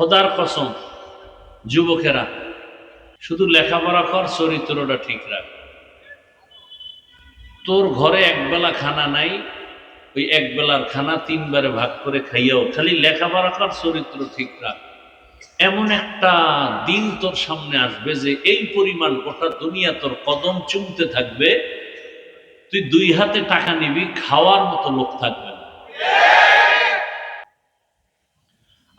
খোদার কসম, যুবকেরা, শুধু লেখাপড়া কর, চরিত্রটা ঠিক রাখ। তোর ঘরে একবেলা খানা নাই, ওই এক বেলার খানা তিনবারে ভাগ করে খাইয়াও, খালি লেখাপড়া কর, চরিত্র ঠিক রাখ। এমন একটা দিন তোর সামনে আসবে যে এই পরিমাণ গোটা দুনিয়া তোর কদম চুমতে থাকবে। তুই দুই হাতে টাকা নিবি, খাওয়ার মতো লোক থাকবে না।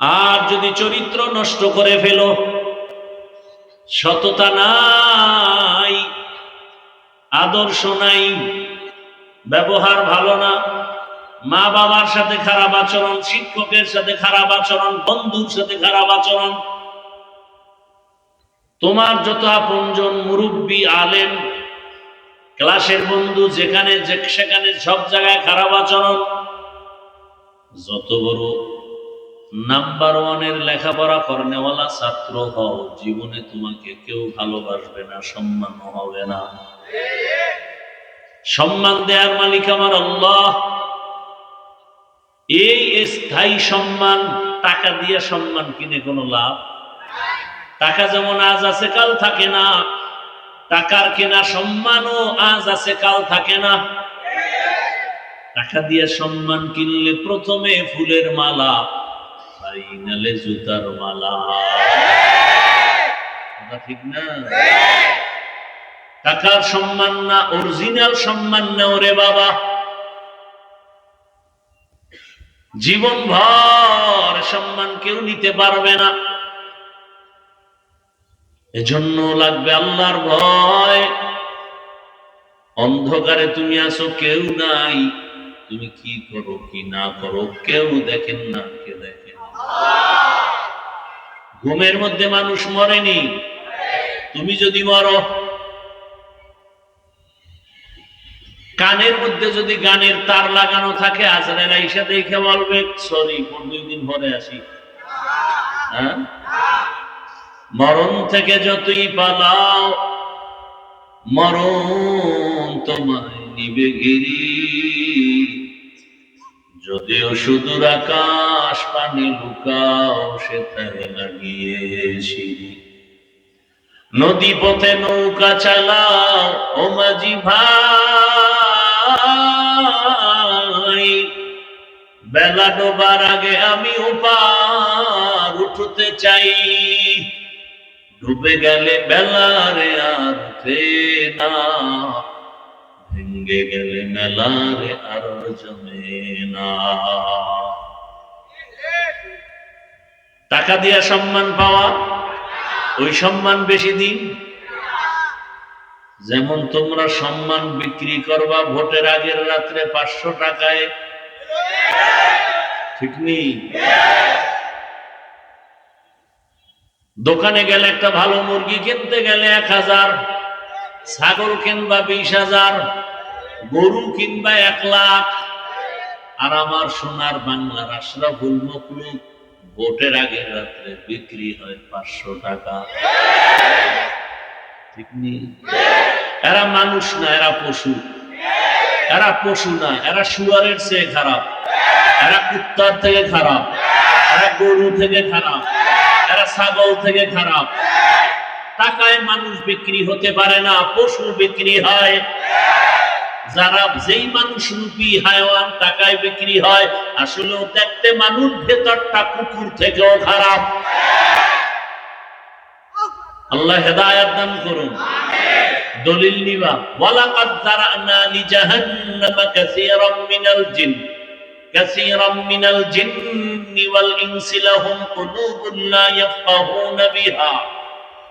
আর যদি চরিত্র নষ্ট করে ফেলো, সততা নাই, আদর্শ নাই, ব্যবহার ভালো না, মা বাবার সাথে খারাপ আচরণ, শিক্ষকের সাথে খারাপ আচরণ, বন্ধুর সাথে খারাপ আচরণ, তোমার যত আপনজন মুরব্বী, আলেম, ক্লাসের বন্ধু, যেখানে সেখানে সব জায়গায় খারাপ আচরণ, যত বড় নাম্বার ওয়ানের লেখাপড়া করনেওয়ালা ছাত্র হও, জীবনে তোমাকে কেউ ভালোবাসবে না, সম্মান হবে না। সম্মান দেওয়ার মালিক আমার আল্লাহ। এই স্থায়ী সম্মান, টাকা দিয়ে সম্মান কিনে কোনো লাভ? টাকা যেমন আজ আছে, কাল থাকে না। টাকার কেনা সম্মানও আজ আছে, কাল থাকে না। টাকা দিয়ে সম্মান কিনলে প্রথমে ফুলের মালা ফাইনালে জুতার মালা। ঠিক না? টাকার সম্মান না অরিজিনাল সম্মান না ওরে বাবা। জীবন ভর সম্মান কেউ নিতে পারবে না। এজন্য লাগবে আল্লাহর ভয়। অন্ধকারে তুমি আসো কেউ নাই। তুমি কি করো, কি না করো, কেউ দেখেন না, কে দেখেন ঘুমের মধ্যে মানুষ মরেনি। তুমি যদি মরো, কানের মধ্যে যদি গানের তার লাগানো থাকে, আজরাইল আইসা দেখে বলবে, সরি দুই দিন পরে আসি। হ্যাঁ? মরণ থেকে যতই পালাও, মরণ তোমায় নিবে গিরি যদিও সুদূর আকাশ পানি লুকাও সেথায় লাগিয়েছি। নদী পথে নৌকা চালাও, ও মাঝি ভাই। বেলা ডোবার আগে আমি উপার উঠতে চাই। ডুবে গেলে বেলারে আর না। ভেঙ্গে গেলে মেলারে আর জমে না। টাকা দিয়া সম্মান পাওয়া, ওই সম্মান বেশি দিন। যেমন তোমরা সম্মান বিক্রি করবা ভোটের আগের রাত্রে পাঁচশো টাকায়। দোকানে গেলে একটা ভালো মুরগি কিনতে গেলে এক হাজার, ছাগল কিনবা বিশ হাজার। গরু কিনবা এক লাখ আর আমার সোনার বাংলার আশরাফুল মকলুক ভোটের আগের রাত্রে বিক্রি হয় পাঁচশো টাকা। ঠিক নেই? এরা মানুষ না, এরা পশু। এরা পশু না, এরা শুয়ারের চেয়ে খারাপ। এরা কুত্তার থেকে খারাপ। এরা গরু থেকে খারাপ। এরা ছাগল থেকে খারাপ। টাকায় মানুষ বিক্রি হতে পারে না, পশু বিক্রি হয়। যারা যেই মানুষ রূপী হায়ওয়ান টাকায় বিক্রি হয়, আসলেও দেখতে মানুষ ভেতরটা কুকুর থেকেও খারাপ। আল্লাহ হেদায়াত দান করুন। দলিল নিবা, ওয়ালাকাদ যারানা লিজাহান্নামা কাসীরাম মিনাল জিন। কাসীরাম মিনাল জিন্নি ওয়াল ইনসি লাহুম কুলুবুন লা ইয়াফকাহুনা বিহা।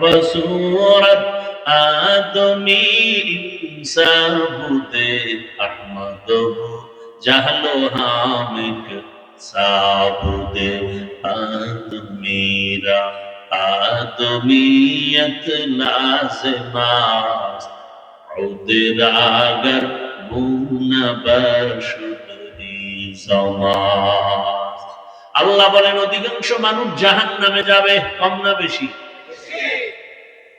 বসুরত আদমি সাবুদে আহমদ জাহলো হামিক সাবুদে আল্লাহ বলেন, অধিকাংশ মানুষ জাহান নামে যাবে, কম না বেশি।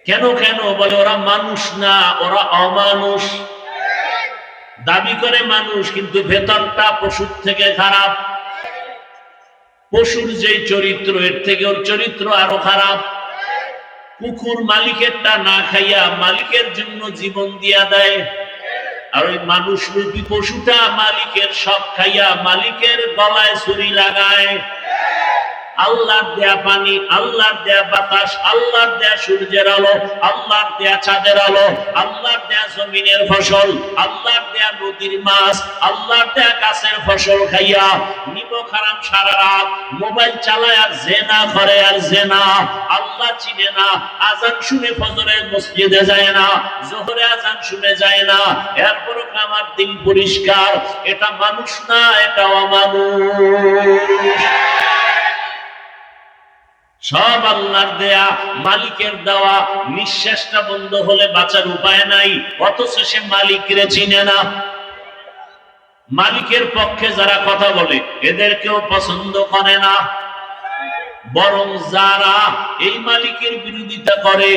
কেন কেন? বলে, ওরা মানুষ না, ওরা অমানুষ। দাবি করে মানুষ, কিন্তু ভেতরটা পশুর থেকে খারাপ। পশুর যেই চরিত্র, এর থেকে ওর চরিত্র আরও খারাপ। কুকুর মালিকেরটা না খাইয়া মালিকের জন্য জীবন দিয়া দেয়। আর ওই মানুষ রূপী পশুটা মালিকের সব খাইয়া মালিকের গলায় ছুরি লাগায়। আল্লাহর দেয়া পানি, আল্লাহর দেয়া বাতাস, আল্লাহর দেয়া সূর্যের আলো, আল্লাহর দেয়া চাঁদের আলো, আল্লাহর দেয়া জমিনের ফসল, আল্লাহর দেয়া নদীর মাছ, আল্লাহর দেয়া গাছের ফসল খাইয়া নিব খারাম সারা রাত, মোবাইল চালায় আর জেনা করে আর জেনা। আল্লাহ চিনে না, আজান শুনে ফজরের মসজিদে যায় না, জোহরে আজান শুনে যায় না। এরপরও আমার দিন পরিষ্কার, এটা মানুষ না এটা অমানুষ সব আল্লাহর দেয়া, মালিকের দেওয়া, নিঃশ্বাসটা বন্ধ হলে বাঁচার উপায় নাই, অথচ সে মালিকরে চিনে না। মালিকের পক্ষে যারা কথা বলে, এদেরকেও পছন্দ করে না। বরং যারা এই মালিকের বিরোধিতা করে,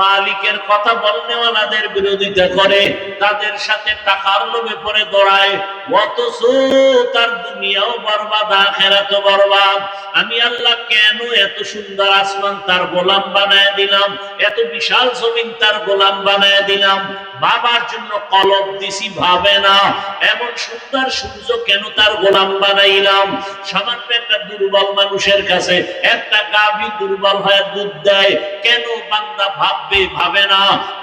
মালিকের কথা বলনেওয়ালাদের বিরোধিতা করে, তাদের সাথে টাকার লোভে পড়ে দৌড়ায় অথচ তার দুনিয়াও বরবাদ, আখেরাতও বরবাদ। আমি আল্লাহ কেন এত সুন্দর আসমান তার গোলাম বানায় দিলাম? এত বিশাল জমিন তার গোলাম বানায় দিলাম? বাবার জন্য কলম দিছি, ভাবে না। এমন সুন্দর সূর্য কেন তার গোলাম বানাইলাম? সামান্য একটা দুর্বল মানুষের কাছে একটা গাভী দুর্বল হয়ে দুধ দেয়, কেন বান্দা ভাববে, ভাবে না।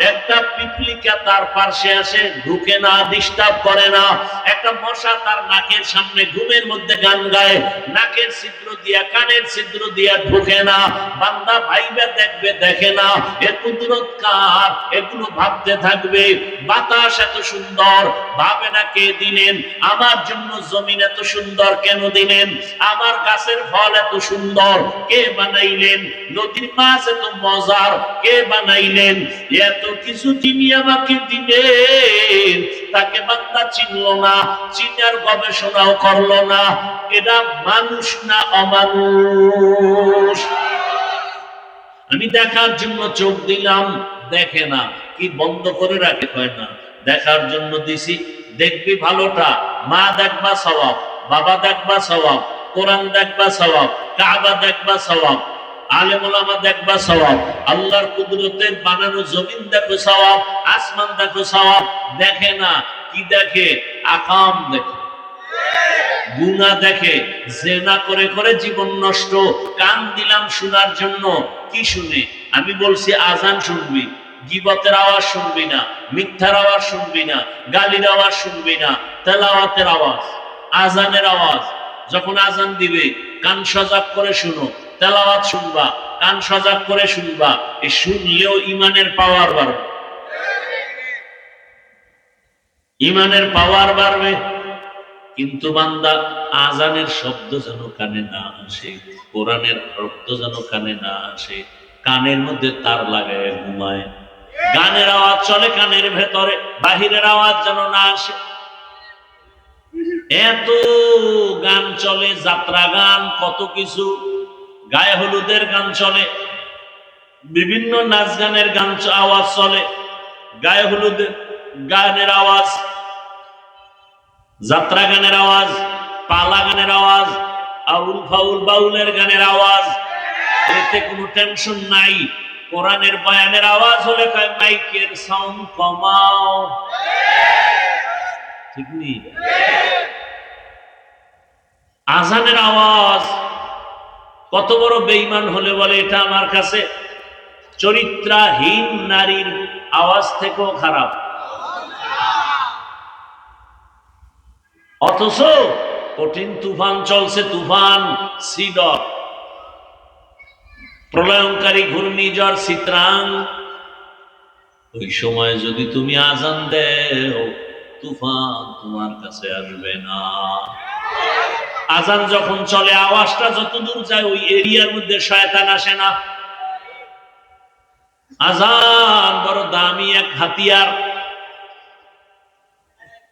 একটা পিপলিকা তার পাশে আসে, ঢুকে না ডিস্টার্ব করে না। একটা মশা তার নাকের সামনে ঘুমের মধ্যে গান গায়, নাকের ছিদ্র দিয়া, কানের ছিদ্র দিয়া ঢুকে না। বান্দা ভাইবে, দেখবে, দেখে না। এ কুদরত কার? এগুলো ভাবতে থাকবে। বাতাস এত সুন্দর, ভাবে না কে দিলেন? আমার জন্য জমিন এত সুন্দর, কেন দিলেন? আমার গাছের ফল এত সুন্দর কে বানাইলেন? নদীর মাছ এত মজার, কে বানাইলেন? এত কিছু তিনি আমাকে দিলেন। তাকে বান্দা চিনলো না, চিনার গবেষণাও করল না। এটা মানুষ না অমানুষ। আমি দেখার জন্য চোখ দিলাম, দেখে না। কি বন্ধ করে রাখে হয় না। দেখার জন্য দিছি, দেখবি ভালোটা। মা দেখবা সবাব বাবা দেখবা সবাব কোরআন দেখবা সবাব কাবা দেখবা সবাব আলেমুলামা দেখবা সবাব আল্লাহর কুদরতের বানানো জমিন দেখো সবাব আসমান দেখো সবাব দেখে না, কি দেখে? আকাম দেখে। গুনা দেখে, জেনা করে করে জীবন নষ্ট, কান দিলাম শোনার জন্য, কি শুনে? আমি বলছি আজান শুনবি, গিবতের আওয়াজ শুনবি না, মিথ্যার আওয়াজ শুনবি না, গালির আওয়াজ শুনবি না, তেলাওয়াতের আওয়াজ আজানের আওয়াজ যখন আজান দিবে, কান সজাগ করে শুনো, তেলাওয়াত শুনবা, কান সজাগ করে শুনবা এই শুনলেও ইমানের পাওয়ার বাড়বে। ইমানের পাওয়ার বাড়বে। কিন্তু বান্দা, আজানের শব্দ যেন কানে না আসে, কোরআনের শব্দ যেন কানে না আসে, কানের মধ্যে তার লাগায় ঘুমায়। গানের আওয়াজ চলে কানের ভেতরে, বাহিরের আওয়াজ যেন না আসে। এত গান চলে, যাত্রা গান, কত কিছু। গায়ে হলুদের গান চলে, বিভিন্ন নাচ গানের গান আওয়াজ চলে, গায়ে হলুদের গানের আওয়াজ, যাত্রা গানের আওয়াজ, পালা গানের আওয়াজ, আউল ফাউল বাউলের গানের আওয়াজ। এতে কোনো টেনশন নাই। কোরআনের বয়ানের আওয়াজ হলে মাইকের সাউন্ড কমাও। ঠিক নেই? আজানের আওয়াজ। কত বড় বেইমান হলে বলে, এটা আমার কাছে চরিত্রাহীন নারীর আওয়াজ থেকেও খারাপ। অথচ কঠিন তুফান চলছে, তুফান সিডর প্রলয়ঙ্কারী ঘূর্ণিঝড় চিত্রাং ওই সময় যদি তুমি আজান দেও, তুফান তোমার কাছে আসবে না। আজান যখন চলে, আওয়াজটা যত দূর যায়, ওই এরিয়ার মধ্যে শয়তান আসে না। আজান বড় দামি এক হাতিয়ার।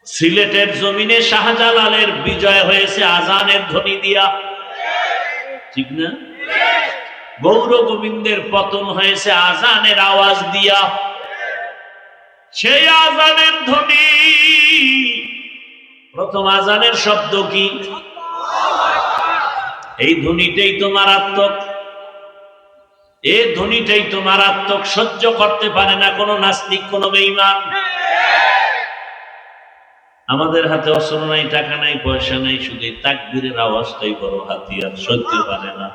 সিলেটের জমিনে শাহজালালের বিজয় হয়েছে আজানের ধ্বনি দিয়া। ঠিক না? গৌর গোবিন্দের পতন হয়েছে আজানের আওয়াজ দিয়া। সেই আজানের ধ্বনি। প্রথম আজানের শব্দ কি? এই ধ্বনিটাই তো মারাত্মক এই ধ্বনিটাই তো মারাত্মক সহ্য করতে পারে না কোনো নাস্তিক, কোনো বেঈমান। আমাদের হাতে অস্ত্র নাই, টাকা নাই, পয়সা নাই, শুধু তাকবীরের আওয়াজটাই বড় হাতিয়ার, সহ্য পারে না।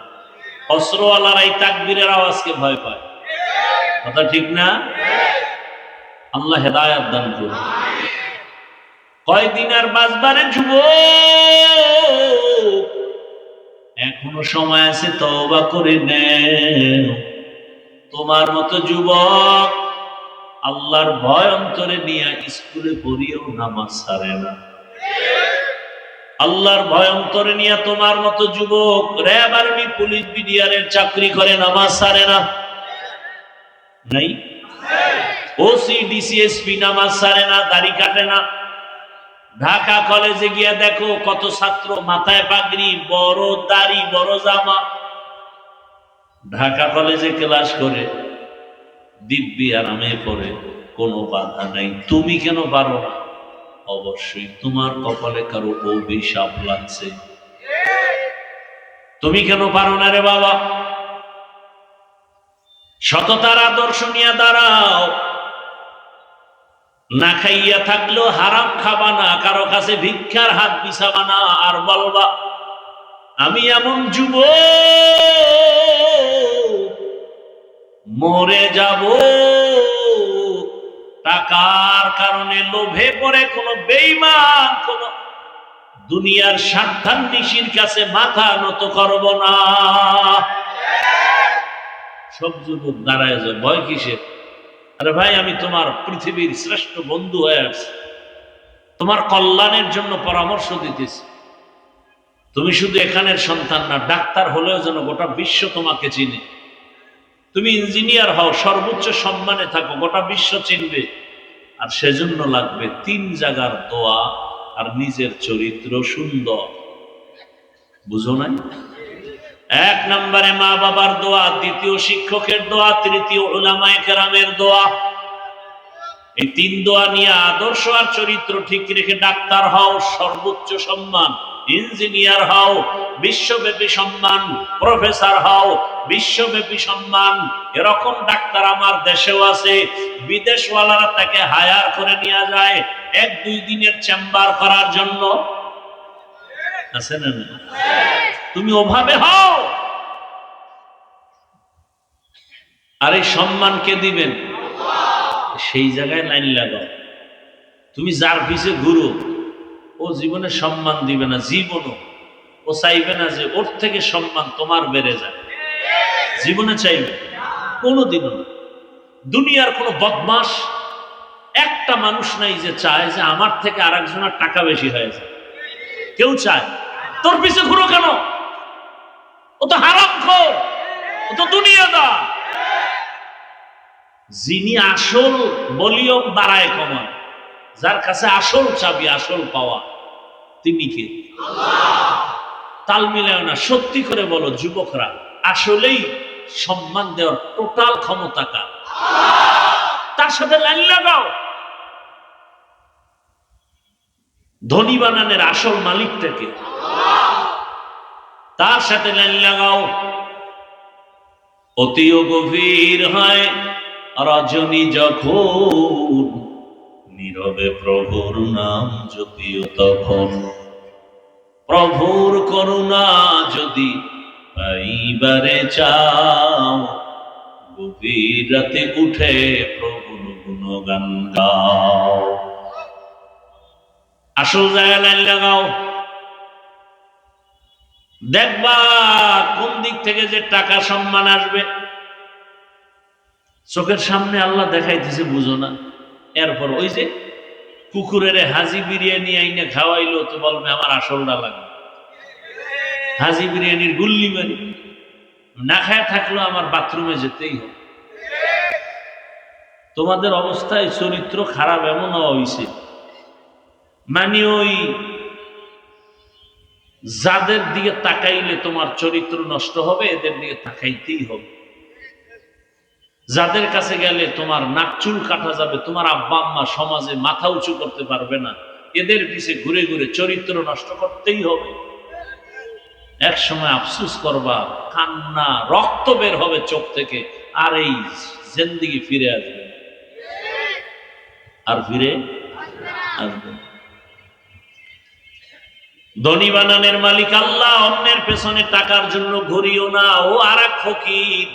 অস্ত্রওয়ালারা এই তাকবীরের আওয়াজকে ভয় পায়। কথা ঠিক না? আল্লাহ হেদায়াত দান করুন। কয়দিন আর বাঁচবারে যুব এখনও সময় আছে তওবা করে নেও। তোমার মতো যুবক আল্লাহর ভয় অন্তরে নিয়ে স্কুলে পড়িয়েও নামাজ ছাড়ে না। আল্লাহর ভয় অন্তরে নিয়ে তোমার মতো যুবক র্যাব আর্মি পুলিশ বিডিআরের চাকরি করে নামাজ ছাড়ে না। নাই? ওসি ডিসিএসপি নামাজ ছাড়ে না দাড়ি কাটে না। ঢাকা কলেজে গিয়া দেখো কত ছাত্র মাথায় পাগড়ি, বড় দাড়ি, বড় জামা। ঢাকা কলেজে ক্লাস করে, দিব্যি আরামে পড়ে, কোনো বাধা নাই। তুমি কেন পারো না? অবশ্যই তোমার কপালে কারও অভিশাপ লাগছে। তুমি কেন পারো না রে বাবা? সততার আদর্শ নিয়ে দাঁড়াও। না খাইয়া থাকলেও হারাম খাবা না, কারও কাছে ভিক্ষার হাত বিছাবা না, আর বলবা, আমি এমন যুব মরে যাব। টাকার কারণে লোভে পড়ে কোনো বেইমান কোন দুনিয়ার স্বার্থান্বেষীর কাছে মাথা নত করব না। সব যুবক দাঁড়ায় যায় ভয় কিসের? আরে ভাই, আমি তোমার পৃথিবীর শ্রেষ্ঠ বন্ধু হয়ে আছি। তোমার কল্যাণের জন্য পরামর্শ দিতেছি। তুমি শুধু এখানের সন্তান না, ডাক্তার হলেও যেন গোটা বিশ্ব তোমাকে চিনে। তুমি ইঞ্জিনিয়ার হও, সর্বোচ্চ সম্মানে থাকো, গোটা বিশ্ব চিনবে। আর সেজন্য লাগবে তিন জায়গার দোয়া আর নিজের চরিত্র সুন্দর। বুঝো নাই? এক নম্বরে মা বাবার দোয়া, দ্বিতীয় শিক্ষকের দোয়া, তৃতীয় ওলামায়ে কেরামের দোয়া। এই তিন দোয়া নিয়ে আদর্শ আর চরিত্র ঠিক রেখে ডাক্তার হও, সর্বোচ্চ সম্মান, ইঞ্জিনিয়ার হও, বিশ্বব্যাপী সম্মান, প্রফেসর হও, বিশ্বব্যাপী সম্মান। এরকম ডাক্তার আমার দেশেও আছে, বিদেশওয়ালারা তাকে হায়ার করে নিয়ে যায়, এক দুই দিনের চেম্বার করার জন্য। আছে না? তুমি ওভাবে হও। আর এই সম্মান কে দিবেন? সেই জায়গায় লাইন লাগাও। তুমি যার পিছে ঘুরো, ও জীবনে সম্মান দিবে না, জীবনও। ও চাইবে না যে ওর থেকে সম্মান তোমার বেড়ে যায়। জীবনে চাইবে। কোনোদিনও দুনিয়ার কোনো বদমাস একটা মানুষ নাই যে চায় যে আমার থেকে আর টাকা বেশি হয়ে যায়। কেউ চায়। তোর পিছে ঘুরো কেন? ও তো ও তো দুনিয়াদা যিনি আসল বাড়ায় কমায় যার কাছে আসল চাবি, আসল পাওয়া, তিনি কে? তাল মিলায় না, সত্যি করে বলো, যুবকরা, আসলেই সম্মান দেওয়ার টোটাল ক্ষমতা কার? তার সাথে লাইন লাগাও। ধনী বানানের আসল মালিকটাকে তার সাথে লাইন লাগাও। অতিও গভীর হয় রজনী যখন, নীরবে প্রভুর নাম যদিও তখন। প্রভুর করুণা যদি পাইবারে চাও, গভীর রাতে উঠে প্রভুর গুণগান গাও। আসল জায়গায় লাইন লাগাও। দেখবা কোন দিক থেকে যে টাকা সম্মান আসবে। চোখের সামনে আল্লাহ দেখাইতেছে, বুঝো না। এরপর ওই যে কুকুরের হাজি বিরিয়ানি আইনে খাওয়াইলো, তো বলবে, আমার আসলটা লাগবে। হাজি বিরিয়ানির গুল্লি মারি। না খায় থাকলেও আমার বাথরুমে যেতেই হবে। তোমাদের অবস্থায় চরিত্র খারাপ এমন হওয়া হয়েছে মানে ওই যাদের দিকে তাকাইলে তোমার চরিত্র নষ্ট হবে, এদের দিকে তাকাইতেই হবে। যাদের কাছে গেলে তোমার নাকচুল কাটা যাবে, তোমার আব্বা আম্মা সমাজে মাথা উঁচু করতে পারবে না, এদের পিছে ঘুরে ঘুরে চরিত্র নষ্ট করতেই হবে। এক সময় আফসুস করবা, কান্না, রক্ত বের হবে চোখ থেকে, আর এই জিন্দিগি ফিরে আসবে আর ফিরে আসবে। ধনী বানানের মালিক আল্লাহ, অন্যের পেছনে টাকার জন্য ঘুরিও না। ও আর এক ফকির,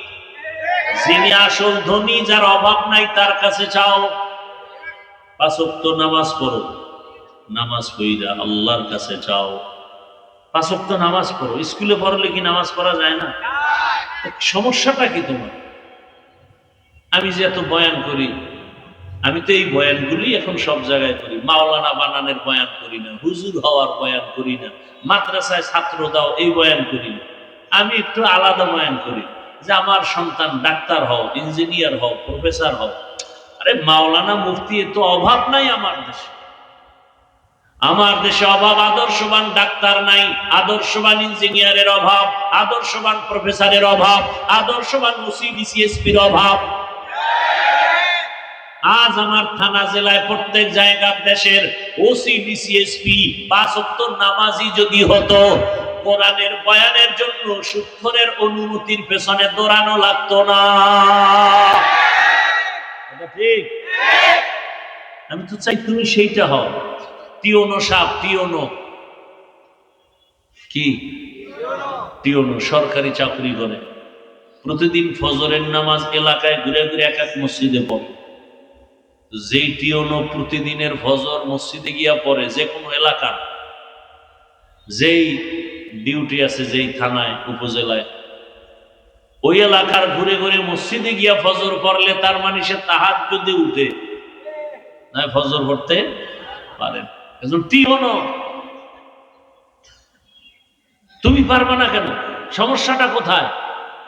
যিনি আসল ধনী, যার অভাব নাই, তার কাছে চাও পাঁচক্ত নামাজ পড়ো। নামাজ পড়িরা আল্লাহর কাছে চাও পাঁচক্ত নামাজ পড়ো। স্কুলে পড়লে কি নামাজ পড়া যায় না? সমস্যাটা কি তোমার? আমি যে এত বয়ান করি, আমি তো এই বয়ানগুলি এখন সব জায়গায় করি। মাওলানা বানানের বয়ান করি না, হুজুর হওয়ার বয়ান করি না, মাদ্রাসায় ছাত্র দাও, এই বয়ান করি না। আমি একটু আলাদা বয়ান করি, যে আমার সন্তান ডাক্তার হও, ইঞ্জিনিয়ার হও, প্রফেসর হও। আরে মাওলানা মুফতি তো অভাব নাই আমার দেশে। আমার দেশে অভাব, আদর্শবান ডাক্তার নাই, আদর্শবান ইঞ্জিনিয়ারের অভাব, আদর্শবান প্রফেসরের অভাব, আদর্শবান ওসি ডিসিএসপির অভাব। আজ আমার থানা জেলায় প্রত্যেক জায়গার দেশের ওসি ডিসিএসপি পাঁচ উত্তর নামাজি যদি হতো, কোরআনের বয়ানের জন্য সুক্ষরের অনুমতির পেছনে দৌড়ানো লাগতো না। ঠিক? আমি তো চাই তুমি সেইটা হও। টিওনো সাপ টিওনো। কি? টিওনো, সরকারি চাকরি করে। প্রতিদিন ফজরের নামাজ এলাকায় ঘুরে ঘুরে এক এক মসজিদে পড়ে। যেই টিওনো প্রতিদিনের ফজর মসজিদে গিয়া পড়ে, যে কোনো এলাকার যেই ডিউটি আছে, যেই থানায়, উপজেলায়, ওই এলাকার ঘুরে ঘুরে মসজিদে গিয়া ফজর পড়লে তার মানে সে তাহার যদি উঠে। না, ফজর পড়তে পারেন একজন টিওনো তুমি পারবে না কেন? সমস্যাটা কোথায়?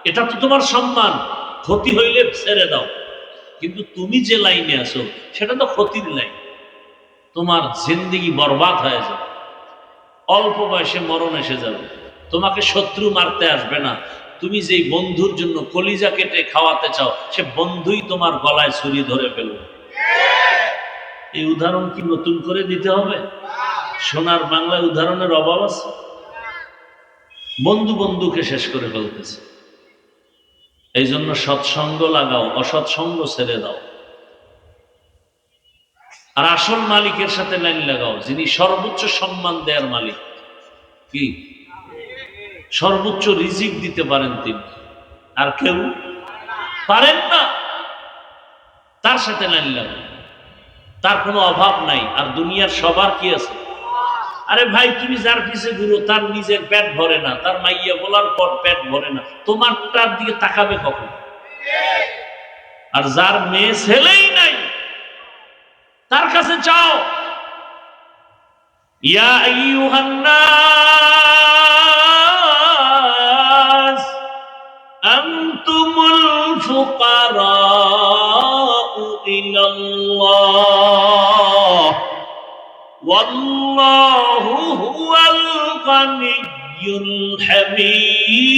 এটা তো তোমার সম্মান। ক্ষতি হইলে ছেড়ে দাও। কিন্তু তুমি যে লাইনে আছো, সেটা তো ক্ষতির লাইন। তোমার জিন্দিগি বরবাদ হয়ে যাবে। অল্প বয়সে মরণ এসে যাবে। তোমাকে শত্রু মারতে আসবে না। তুমি যেই বন্ধুর জন্য কলিজা কেটে খাওয়াতে চাও, সে বন্ধুই তোমার গলায় ছুরি ধরে ফেলবে। এই উদাহরণ কি নতুন করে দিতে হবে? সোনার বাংলায় উদাহরণের অভাব আছে? বন্ধু বন্ধুকে শেষ করে ফেলতেছে। এই জন্য সৎসঙ্গ লাগাও, অসৎসঙ্গ ছেড়ে দাও। আর আসল মালিকের সাথে লাইন লাগাও, যিনি সর্বোচ্চ সম্মান দেয়ার মালিক। কি? সর্বোচ্চ রিজিক দিতে পারেন তিনি। আর কেউ? পারেন না। তার সাথে লাইন লাগাও। তার কোনো অভাব নাই। আর দুনিয়ার সবার কি আছে? আরে ভাই, তুমি যার পিছে ঘুরো, তার নিজের পেট ভরে না, তার মাইয়া বলার পর পেট ভরে না। তোমার তার দিকে তাকাবে কখন? আর যার মেয়ে ছেলেই নাই, তার কাছে চাও। ইয়া আইয়ুহান নাস আনতুমুল ইলাল্লাহ। والله هو الغني الحميد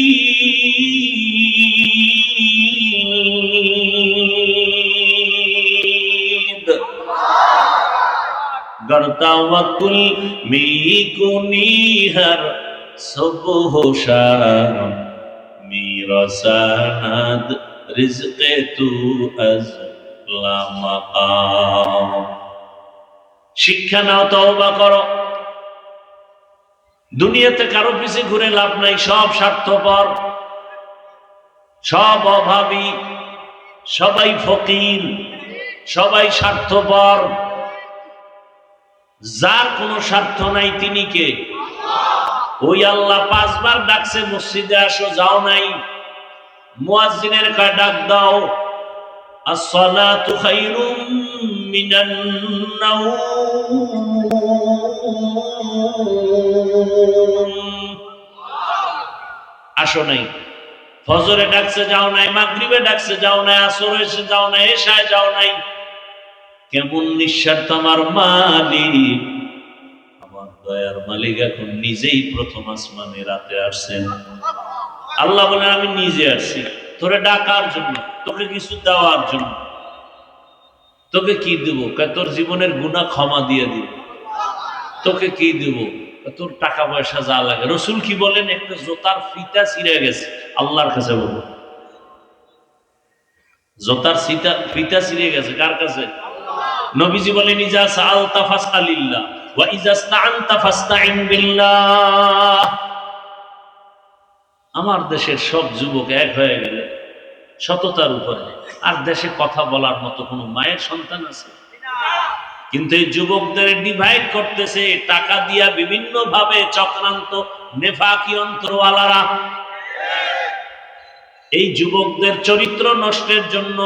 گرتا وکل می کنی ہر صبح و شام میرا سند رزق تو از لمقام শিক্ষা নাও, তওবা করো। দুনিয়াতে কারও পিছে ঘুরে লাভ নাই, সব স্বার্থপর, সব অভাবী, সবাই ফকির, সবাই স্বার্থপর। যার কোনো স্বার্থ নাই, তিনি কে? ওই আল্লাহ পাঁচবার ডাকছে, মসজিদে আসো, যাও নাই। মুয়াজ্জিনের কয়, ডাক দাও। আসসালাতু খায়রুম মিনান নাওম আসো নাই ফজরে ডাকছে যাও নাই মাগরিবে ডাকছে যাও নাই আসর এসে যাও নাই এশায় যাও নাই কেমন নিঃস্বার্থ আমার মালিক আমার দয়ার মালিক এখন নিজেই প্রথম আসমানে রাতে আসছেন আল্লাহ বলেন আমি নিজে আসছি তোরে ডাকার জন্য তোকে কিছু দেওয়ার জন্য তোকে কি দিব? তোর জীবনের গুণা ক্ষমা দিয়ে দিব। তোকে কি দিব? তোর টাকা পয়সা যা লাগে। রসুল কি বলেন? একটা জোতার ফিতা ছিঁড়ে গেছে। আল্লাহর কাছে বলব জোতার সিতা ফিতা ছিঁড়ে গেছে। কার কাছে? নবীজি বলেন, ইজা সাআলতা ফাসআলিল্লাহ ওয়া ইজা ইসতাআনতা ফাসতাইন বিল্লাহ। আমার দেশের সব যুবক এক হয়ে গেলে। সততার উপরে। আর দেশে কথা বলার মতো কোনো মায়ের সন্তান আছে? কিন্তু এই যুবকদের ডিভাইড করতেছে, টাকা দিয়া বিভিন্ন ভাবে চক্রান্ত, নেফাকি অন্তরওয়ালারা। এই যুবকদের চরিত্র নষ্টের জন্য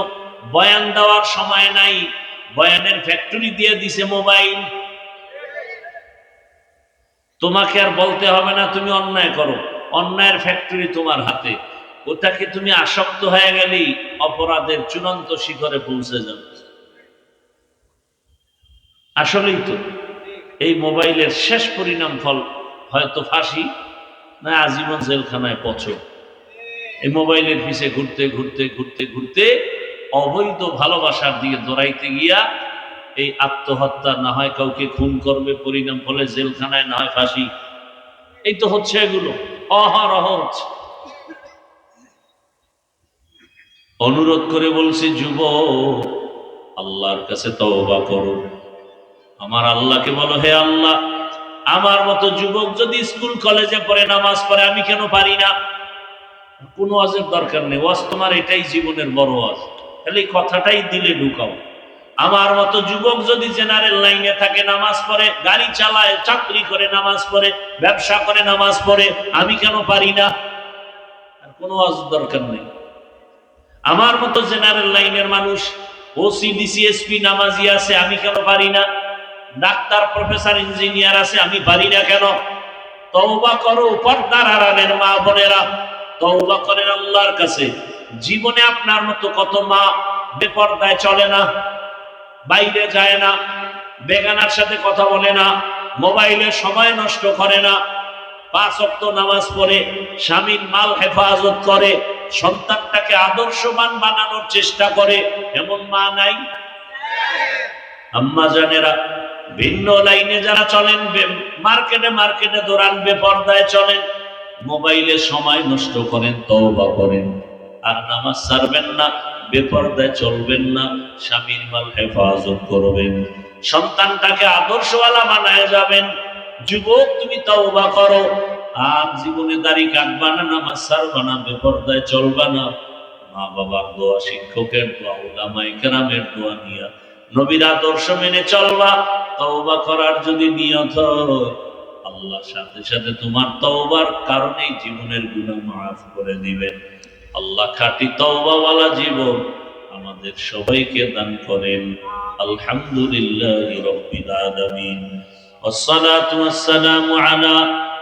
বয়ান দেওয়ার সময় নাই। বয়ানের ফ্যাক্টরি দিয়ে দিছে মোবাইল তোমাকে আর বলতে হবে না, তুমি অন্যায় করো। অন্যায়ের ফ্যাক্টরি তোমার হাতে। ওটাকে তুমি আসক্ত হয়ে গেলেই অপরাধের চূড়ান্ত শিখরে পৌঁছে যাবে। আসলেই তো, এই মোবাইলের শেষ পরিণাম ফল হয়তো ফাঁসি, না আজীবন জেলখানায় পচ এই মোবাইলের পিছে ঘুরতে ঘুরতে ঘুরতে ঘুরতে অবৈধ ভালোবাসার দিকে দৌড়াইতে গিয়া এই আত্মহত্যা না হয় কাউকে খুন করবে, পরিণাম ফলে জেলখানায় না হয় ফাঁসি। এই তো হচ্ছে এগুলো, অহরহ হচ্ছে। অনুরোধ করে বলছি যুব আল্লাহর কাছে তওবা করো। আমার আল্লাহকে বলো, হে আল্লাহ, আমার মতো যুবক যদি স্কুল, কলেজে পড়ে, নামাজ পড়ে, আমি কেন পারি না? কোনো ওয়াজের দরকার নেই। ওয়াজ তোমার এটাই জীবনের বড় ওয়াজ। তাহলে এই কথাটাই দিলে ঢুকাও। আমার মতো যুবক যদি জেনারেল লাইনে থাকে, নামাজ পড়ে, গাড়ি চালায়, চাকরি করে, নামাজ পড়ে, ব্যবসা করে, নামাজ পড়ে, আমি কেন পারি না? আর কোনো ওয়াজ দরকার নেই। আমার মতো জেনারেল লাইনের মানুষ ওসি ডিসিএসপি নামাজি আছে, আমি কেন পারি না? ডাক্তার, প্রফেসর, ইঞ্জিনিয়ার আছে, আমি পারি না কেন? তওবা করো, পর্দার আড়ালের মা বোনেরা। তওবা করেন আল্লাহর কাছে। জীবনে আপনার মতো কত মা বেপর্দায় চলে না, বাইরে যায় না, বেগানার সাথে কথা বলে না, মোবাইলে সময় নষ্ট করে না, পাঁচ অক্ত নামাজ পড়ে, স্বামীর মাল হেফাজত করে সন্তানটাকে আদর্শবান বানানোর চেষ্টা করে, এমন মা নাই? আম্মা জানেরা, ভিন্ন লাইনে যারা চলেন মার্কেটে মার্কেটে দৌড়ান, বেপর্দায় চলেন, মোবাইলে সময় নষ্ট করেন, তওবা করেন। আর নামাজ ছাড়বেন না, বেপর্দায় চলবেন না, স্বামীর মাল হেফাজত করবেন। সন্তানটাকে আদর্শওয়ালা বানায় যাবেন। যুবক, তুমি তওবা করো। আর জীবনে দাড়ি কাটবা না নামাজ ছাড়বা না বেপর্দায় চলবা না মা বাবার দোয়া শিক্ষকের দোয়া ওলামাই কেরামের দোয়া নিয়া নবীর আদর্শ মেনে চলবা তওবা করার যদি নিয়ত হয় আল্লাহ সাথে সাথে তোমার তওবার কারণেই জীবনের গুনাহ মাফ করে দিবেন আল্লাহ খাঁটি তওবাওয়ালা জীবন আমাদের সবাইকে দান করেন আলহামদুলিল্লাহ রব্বিল আলামিন والصلاة والسلام على